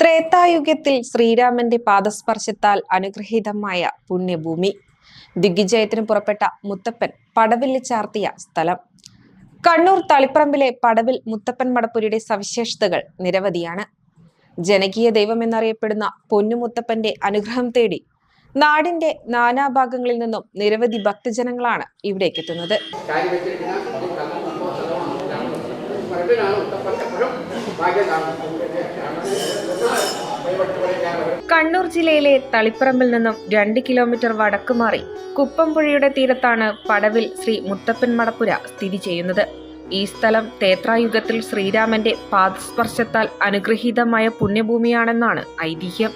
ത്രേതായുഗത്തിൽ ശ്രീരാമന്റെ പാദസ്പർശത്താൽ അനുഗ്രഹീതമായ പുണ്യഭൂമി. ദിഗ്വിജയത്തിന് പുറപ്പെട്ട മുത്തപ്പൻ പടവിൽ ചാർത്തിയ സ്ഥലം. കണ്ണൂർ തളിപ്പറമ്പിലെ പടവിൽ മുത്തപ്പൻ മടപ്പുരിയുടെ സവിശേഷതകൾ നിരവധിയാണ്. ജനകീയ ദൈവം എന്നറിയപ്പെടുന്ന പൊന്നുമുത്തപ്പന്റെ അനുഗ്രഹം തേടി നാടിന്റെ നാനാഭാഗങ്ങളിൽ നിന്നും നിരവധി ഭക്തജനങ്ങളാണ് ഇവിടേക്ക് കണ്ണൂർ ജില്ലയിലെ തളിപ്പറമ്പിൽ നിന്നും രണ്ട് കിലോമീറ്റർ വടക്ക് മാറി കുപ്പംപുഴയുടെ തീരത്താണ് പടവിൽ ശ്രീ മുത്തപ്പൻ മടപ്പുര സ്ഥിതി ചെയ്യുന്നത്. ഈ സ്ഥലം തേത്രായുഗത്തിൽ ശ്രീരാമന്റെ പാദസ്പർശത്താൽ അനുഗ്രഹീതമായ പുണ്യഭൂമിയാണെന്നാണ് ഐതിഹ്യം.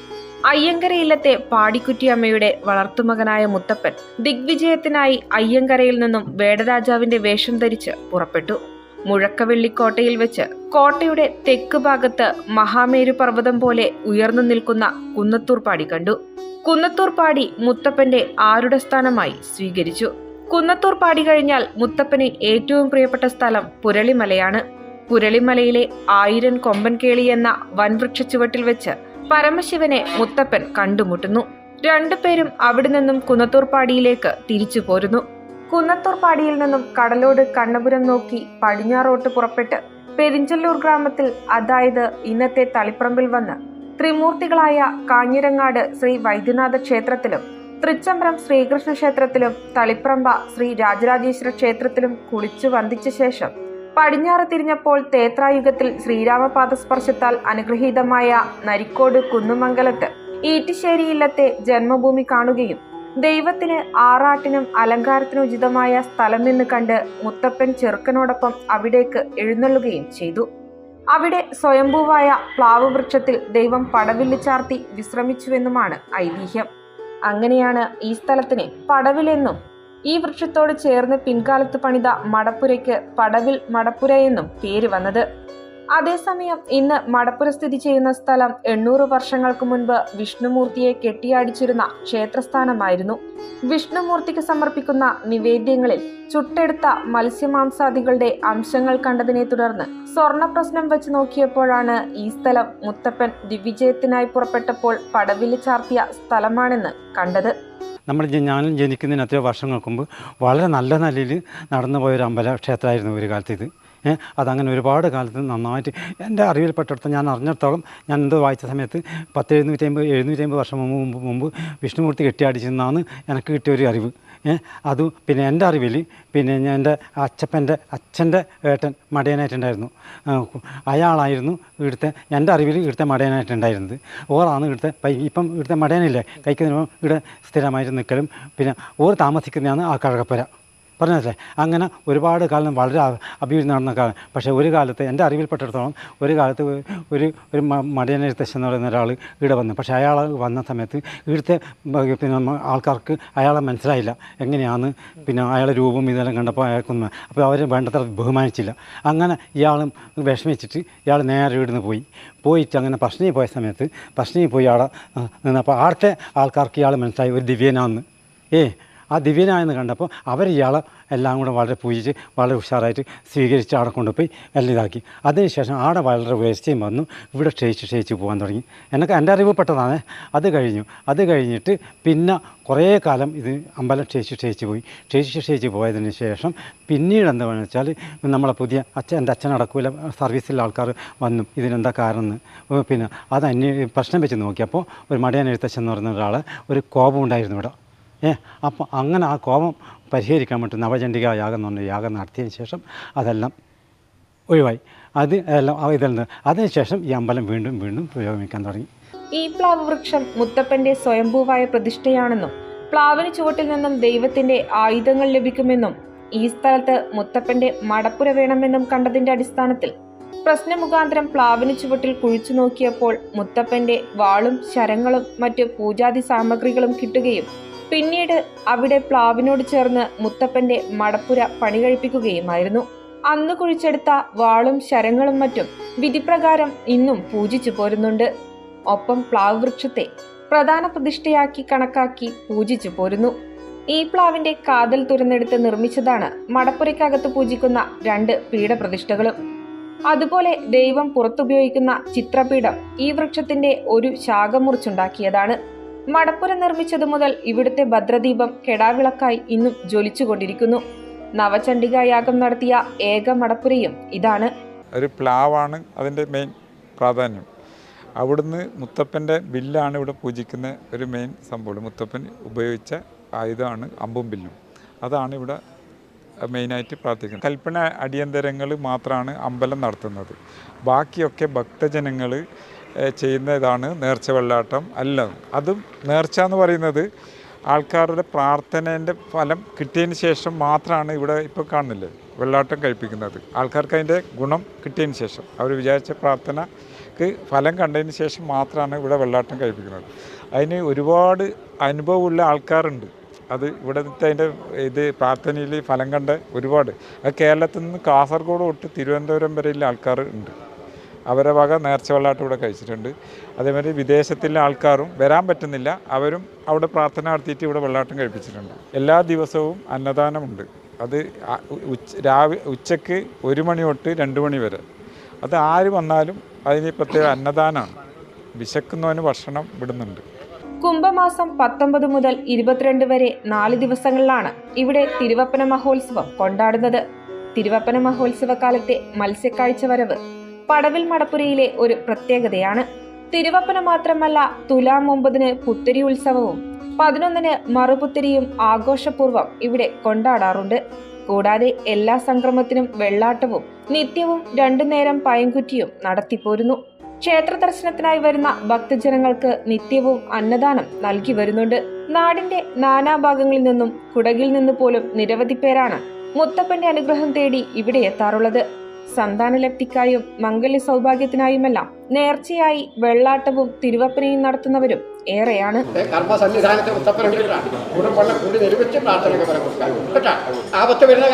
അയ്യങ്കര ഇല്ലത്തെ പാടിക്കുറ്റിയമ്മയുടെ വളർത്തുമകനായ മുത്തപ്പൻ ദിഗ്വിജയത്തിനായി അയ്യങ്കരയിൽ നിന്നും വേടരാജാവിന്റെ വേഷം ധരിച്ച് പുറപ്പെട്ടു. മുഴക്കവെള്ളിക്കോട്ടയിൽ വെച്ച് കോട്ടയുടെ തെക്ക് ഭാഗത്ത് മഹാമേരു പർവതം പോലെ ഉയർന്നു നിൽക്കുന്ന കുന്നത്തൂർപ്പാടി കണ്ടു. കുന്നത്തൂർപ്പാടി മുത്തപ്പന്റെ ആരുടെ സ്ഥാനമായി സ്വീകരിച്ചു. കുന്നത്തൂർപ്പാടി കഴിഞ്ഞാൽ മുത്തപ്പന് ഏറ്റവും പ്രിയപ്പെട്ട സ്ഥലം പുരളിമലയാണ്. പുരളിമലയിലെ ആയിരം കൊമ്പൻ കേളി എന്ന വൻവൃക്ഷ ചുവട്ടിൽ വെച്ച് പരമശിവനെ മുത്തപ്പൻ കണ്ടുമുട്ടുന്നു. രണ്ടുപേരും അവിടെ നിന്നും കുന്നത്തൂർപ്പാടിയിലേക്ക് തിരിച്ചു പോരുന്നു. കുന്നത്തൂർപ്പാടിയിൽ നിന്നും കടലോട് കണ്ണപുരം നോക്കി പടിഞ്ഞാറോട്ട് പുറപ്പെട്ട് പെരിഞ്ചല്ലൂർ ഗ്രാമത്തിൽ അതായത് ഇന്നത്തെ തളിപ്പറമ്പിൽ വന്ന് ത്രിമൂർത്തികളായ കാഞ്ഞിരങ്ങാട് ശ്രീ വൈദ്യനാഥ ക്ഷേത്രത്തിലും തൃച്ചംബരം ശ്രീകൃഷ്ണ ക്ഷേത്രത്തിലും തളിപ്രമ്പ ശ്രീ രാജരാജേശ്വര ക്ഷേത്രത്തിലും കുളിച്ചു വന്ദിച്ച ശേഷം പടിഞ്ഞാറ് തിരിഞ്ഞപ്പോൾ തേത്രായുഗത്തിൽ ശ്രീരാമപാദസ്പർശത്താൽ അനുഗ്രഹീതമായ നരിക്കോട് കുന്നുമംഗലത്ത് ഈറ്റിശ്ശേരി ഇല്ലത്തെ ജന്മഭൂമി കാണുകയും ദൈവത്തിന് ആറാട്ടിനും അലങ്കാരത്തിനും ഉചിതമായ സ്ഥലം നിന്ന് കണ്ട് മുത്തപ്പൻ ചെറുക്കനോടൊപ്പം അവിടേക്ക് എഴുന്നള്ളുകയും ചെയ്തു. അവിടെ സ്വയംഭൂവായ പ്ലാവ് വൃക്ഷത്തിൽ ദൈവം പടവില്ല് ചാർത്തി വിശ്രമിച്ചുവെന്നുമാണ് ഐതിഹ്യം. അങ്ങനെയാണ് ഈ സ്ഥലത്തിന് പടവിലെന്നും ഈ വൃക്ഷത്തോട് ചേർന്ന് പിൻകാലത്ത് പണിത മടപ്പുരയ്ക്ക് പടവിൽ മടപ്പുര എന്നും പേര് വന്നത്. അതേസമയം ഇന്ന് മടപ്പുര സ്ഥിതി ചെയ്യുന്ന സ്ഥലം എണ്ണൂറ് വർഷങ്ങൾക്ക് മുൻപ് വിഷ്ണുമൂർത്തിയെ കെട്ടിയാടിച്ചിരുന്ന ക്ഷേത്രസ്ഥാനമായിരുന്നു. വിഷ്ണുമൂർത്തിക്ക് സമർപ്പിക്കുന്ന നിവേദ്യങ്ങളിൽ ചുട്ടെടുത്ത മത്സ്യമാംസാദികളുടെ അംശങ്ങൾ കണ്ടതിനെ തുടർന്ന് സ്വർണ പ്രശ്നം വെച്ച് നോക്കിയപ്പോഴാണ് ഈ സ്ഥലം മുത്തപ്പൻ ദിവിജയത്തിനായി പുറപ്പെട്ടപ്പോൾ പടവിൽ ചാർത്തിയ സ്ഥലമാണെന്ന് കണ്ടത്. നമ്മൾ ഞാനും ജനിക്കുന്നതിന് അത്രയോ വർഷങ്ങൾക്ക് മുമ്പ് വളരെ നല്ല നിലയിൽ നടന്നു പോയൊരു അമ്പല ക്ഷേത്രമായിരുന്നു ഒരു കാലത്ത് ഇത്. അതങ്ങനെ ഒരുപാട് കാലത്ത് നന്നായിട്ട് എന്റെ അറിവിൽപ്പെട്ടിടത്ത് ഞാൻ അറിഞ്ഞിടത്തോളം ഞാൻ എന്തോ വായിച്ച സമയത്ത് പത്ത് എഴുന്നൂറ്റി അമ്പത് എഴുന്നൂറ്റി അമ്പത് വർഷം മുമ്പ് മുമ്പ് മുമ്പ് വിഷ്ണുമൂർത്തി കെട്ടിയാടിച്ചെന്നാണ് എനിക്ക് കിട്ടിയ ഒരു അറിവ്. അത് പിന്നെ എന്റെ അറിവിൽ പിന്നെ ഞാൻ എന്റെ അച്ഛപ്പന്റെ അച്ഛന്റെ ഏട്ടൻ മടയനായിട്ടുണ്ടായിരുന്നു. അയാളായിരുന്നു ഇവിടുത്തെ എന്റെ അറിവിൽ ഇവിടുത്തെ മടയനായിട്ടുണ്ടായിരുന്നത്. ഓറാണ് ഇവിടുത്തെ ഇപ്പം ഇവിടുത്തെ മടയനില്ലേ? കഴിക്കുന്നതിന് ഇവിടെ സ്ഥിരമായിട്ട് നിൽക്കലും പിന്നെ ഓർ താമസിക്കുന്നതാണ് ആ കഴകപ്പുര. പറഞ്ഞതല്ലേ? അങ്ങനെ ഒരുപാട് കാലം വളരെ അഭിവൃദ്ധി നടന്ന കാലം. പക്ഷേ ഒരു കാലത്ത് എന്റെ അറിവിൽപ്പെട്ടിടത്തോളം ഒരു കാലത്ത് ഒരു ഒരു മടിയനെഴുത്തശ്ശൻ എന്ന് പറയുന്ന ഒരാൾ ഇവിടെ വന്നു. പക്ഷേ അയാൾ വന്ന സമയത്ത് ഇവിടുത്തെ പിന്നെ ആൾക്കാർക്ക് അയാളെ മനസ്സിലായില്ല. എങ്ങനെയാണ് പിന്നെ അയാളെ രൂപം ഇതെല്ലാം കണ്ടപ്പോൾ അയാൾക്കൊന്നും അപ്പോൾ അവർ വേണ്ടത്ര ബഹുമാനിച്ചില്ല. അങ്ങനെ ഇയാളും വിഷമിച്ചിട്ട് ഇയാൾ നേരെ ഇവിടുന്ന് പോയി. പോയിട്ട് അങ്ങനെ പ്രശ്നയിൽ പോയ സമയത്ത് പ്രശ്നയിൽ പോയി അവിടെ നിന്നപ്പോൾ ആടത്തെ ആൾക്കാർക്ക് ഇയാൾ മനസ്സിലായി. ഒരു ദിവ്യനാന്ന്. ഏ ആ ദിവ്യനായെന്ന് കണ്ടപ്പോൾ അവർ ഇയാളെ എല്ലാം കൂടെ വളരെ പൂജിച്ച് വളരെ ഉഷാറായിട്ട് സ്വീകരിച്ച് അവിടെ കൊണ്ടുപോയി എല്ലാം ഇതാക്കി. അതിനുശേഷം ആടെ വളരെ ഉയർച്ചയും വന്നു. ഇവിടെ ക്ഷയിച്ച് ക്ഷയിച്ച് പോകാൻ തുടങ്ങി. എന്നൊക്കെ എന്റെ അറിവപ്പെട്ടതാണ് അത് കഴിഞ്ഞു. അത് കഴിഞ്ഞിട്ട് പിന്നെ കുറേ കാലം ഇത് അമ്പലം ക്ഷയിച്ച് ക്ഷയിച്ച് പോയി. ക്ഷയിച്ച് ക്ഷയിച്ച് പോയതിന് ശേഷം പിന്നീട് എന്താണെന്ന് വെച്ചാൽ നമ്മളെ പുതിയ അച്ഛൻ എന്റെ അച്ഛൻ അടക്കൂല സർവീസിലെ ആൾക്കാർ വന്നു. ഇതിനെന്താ കാരണം പിന്നെ അത് അന്യ പ്രശ്നം വെച്ച് നോക്കിയപ്പോൾ ഒരു മടിയൻ എഴുത്തച്ഛൻ എന്ന് പറയുന്ന ഒരാൾ ഒരു കോപം ഉണ്ടായിരുന്നു ഇവിടെ. ഏ അപ്പം അങ്ങനെ ആ കോപം പരിഹരിക്കാൻ വേണ്ടി നവചണ്ഡിക യാഗം എന്ന് പറഞ്ഞ യാഗം നടത്തിയതിന് ശേഷം അതെല്ലാം ഒഴിവായി. അത് എല്ലാം ഇതിൽ നിന്ന് അതിനുശേഷം ഈ അമ്പലം വീണ്ടും വീണ്ടും പുരോഗമിക്കാൻ തുടങ്ങി. ഈ പ്ലാവ് വൃക്ഷം മുത്തപ്പന്റെ സ്വയംഭൂവായ പ്രതിഷ്ഠയാണെന്നും പ്ലാവിന് ചുവട്ടിൽ നിന്നും ദൈവത്തിന്റെ ആയുധങ്ങൾ ലഭിക്കുമെന്നും ഈ സ്ഥലത്ത് മുത്തപ്പന്റെ മടപ്പുര വേണമെന്നും കണ്ടതിന്റെ അടിസ്ഥാനത്തിൽ പ്രശ്നമുഖാന്തരം പ്ലാവിന് ചുവട്ടിൽ കുഴിച്ചു നോക്കിയപ്പോൾ മുത്തപ്പന്റെ വാളും ശരങ്ങളും മറ്റ് പൂജാതി സാമഗ്രികളും കിട്ടുകയും പിന്നീട് അവിടെ പ്ലാവിനോട് ചേർന്ന് മുത്തപ്പന്റെ മടപ്പുര പണി കഴിപ്പിക്കുകയുമായിരുന്നു. അന്ന് കുഴിച്ചെടുത്ത വാളും ശരങ്ങളും മറ്റും വിധിപ്രകാരം ഇന്നും പൂജിച്ചു പോരുന്നുണ്ട്. ഒപ്പം പ്ലാവ് വൃക്ഷത്തെ പ്രധാന പ്രതിഷ്ഠയാക്കി കണക്കാക്കി പൂജിച്ചു പോരുന്നു. ഈ പ്ലാവിന്റെ കാതൽ തുരന്നെടുത്ത് നിർമ്മിച്ചതാണ് മടപ്പുരയ്ക്കകത്ത് പൂജിക്കുന്ന രണ്ട് പീഠപ്രതിഷ്ഠകളും. അതുപോലെ ദൈവം പുറത്തുപയോഗിക്കുന്ന ചിത്രപീഠം ഈ വൃക്ഷത്തിന്റെ ഒരു ശാഖ മുറിച്ചുണ്ടാക്കിയതാണ്. മടപ്പുര നിർമ്മിച്ചതു മുതൽ ഇവിടുത്തെ ഭദ്രദീപം കെടാവിളക്കായി ഇന്നും ജ്വലിച്ചുകൊണ്ടിരിക്കുന്നു. നവചണ്ഡിക യാഗം നടത്തിയ ഏക മടപ്പുരയും ഇതാണ്. ഒരു പ്ലാവാണ് അതിന്റെ മെയിൻ പ്രാധാന്യം. അവിടുന്ന് മുത്തപ്പന്റെ ബില്ലാണ് ഇവിടെ പൂജിക്കുന്ന ഒരു മെയിൻ സംഭവം. മുത്തപ്പൻ ഉപയോഗിച്ച ആയുധമാണ് അമ്പും ബില്ലും. അതാണ് ഇവിടെ മെയിനായിട്ട് പ്രാർത്ഥിക്കുന്നത്. കൽപ്പന അടിയന്തരങ്ങൾ മാത്രമാണ് അമ്പലം നടത്തുന്നത്. ബാക്കിയൊക്കെ ഭക്തജനങ്ങൾ ചെയ്യുന്നതാണ് നേർച്ച വെള്ളാട്ടം അല്ല. അതും നേർച്ച എന്ന് പറയുന്നത് ആൾക്കാരുടെ പ്രാർത്ഥനേന്റെ ഫലം കിട്ടിയതിന് ശേഷം മാത്രമാണ് ഇവിടെ ഇപ്പോൾ കാണുന്നില്ലേ? വെള്ളാട്ടം കഴിപ്പിക്കുന്നത്. ആൾക്കാർക്ക് അതിന്റെ ഗുണം കിട്ടിയതിന് ശേഷം. അവർ വിചാരിച്ച പ്രാർത്ഥനക്ക് ഫലം കണ്ടതിന് ശേഷം മാത്രമാണ് ഇവിടെ വെള്ളാട്ടം കഴിപ്പിക്കുന്നത്. അതിന് ഒരുപാട് അനുഭവമുള്ള ആൾക്കാരുണ്ട്. അത് ഇവിടുത്തെ അതിന്റെ ഇത് പ്രാർത്ഥനയിൽ ഫലം കണ്ട ഒരുപാട്. അത് കേരളത്തിൽ നിന്ന് കാസർഗോഡ് തൊട്ട് തിരുവനന്തപുരം വരെയുള്ള ആൾക്കാർ ഉണ്ട്. അവരെ വക നേർച്ച വെള്ളാട്ടം ഇവിടെ കഴിച്ചിട്ടുണ്ട്. അതേമാതിരി വിദേശത്തിലെ ആൾക്കാരും വരാൻ പറ്റുന്നില്ല. അവരും അവിടെ പ്രാർത്ഥന നടത്തിയിട്ട് ഇവിടെ വെള്ളാട്ടം കഴിപ്പിച്ചിട്ടുണ്ട്. എല്ലാ ദിവസവും അന്നദാനമുണ്ട്. അത് ഉച്ച രാവി ഉച്ചയ്ക്ക് ഒരു മണി തൊട്ട് രണ്ട് മണി വരെ. അത് ആര് വന്നാലും അതിന് പ്രത്യേക അന്നദാനമാണ്. വിശക്കുന്നവന് ഭക്ഷണം വിടുന്നുണ്ട്. കുംഭമാസം പത്തൊമ്പത് മുതൽ ഇരുപത്തിരണ്ട് വരെ നാല് ദിവസങ്ങളിലാണ് ഇവിടെ തിരുവപ്പന മഹോത്സവം കൊണ്ടാടുന്നത്. തിരുവപ്പന മഹോത്സവ കാലത്തെ മത്സ്യക്കാഴ്ച വരവ് പടവിൽ മടപ്പുരയിലെ ഒരു പ്രത്യേകതയാണ്. തിരുവപ്പന മാത്രമല്ല തുലാം ഒമ്പതിന് പുത്തരി ഉത്സവവും പതിനൊന്നിന് മറുപുത്തരിയും ആഘോഷപൂർവം ഇവിടെ കൊണ്ടാടാറുണ്ട്. കൂടാതെ എല്ലാ സംക്രമത്തിനും വെള്ളാട്ടവും നിത്യവും രണ്ടു നേരം പയൻകുറ്റിയും നടത്തിപ്പോരുന്നു. ക്ഷേത്ര ദർശനത്തിനായി വരുന്ന ഭക്തജനങ്ങൾക്ക് നിത്യവും അന്നദാനം നൽകി വരുന്നുണ്ട്. നാടിന്റെ നാനാഭാഗങ്ങളിൽ നിന്നും കുടകിൽ നിന്ന് പോലും നിരവധി പേരാണ് മുത്തപ്പന്റെ അനുഗ്രഹം തേടി ഇവിടെ എത്താറുള്ളത്. സന്താനലബ്ധിക്കായും മംഗല്യ സൗഭാഗ്യത്തിനായുമെല്ലാം നേർച്ചയായി വെള്ളാട്ടവും തിരുവപ്പനയും നടത്തുന്നവരും ഏറെയാണ്. കർമ്മ ആപത്ത് വരുന്ന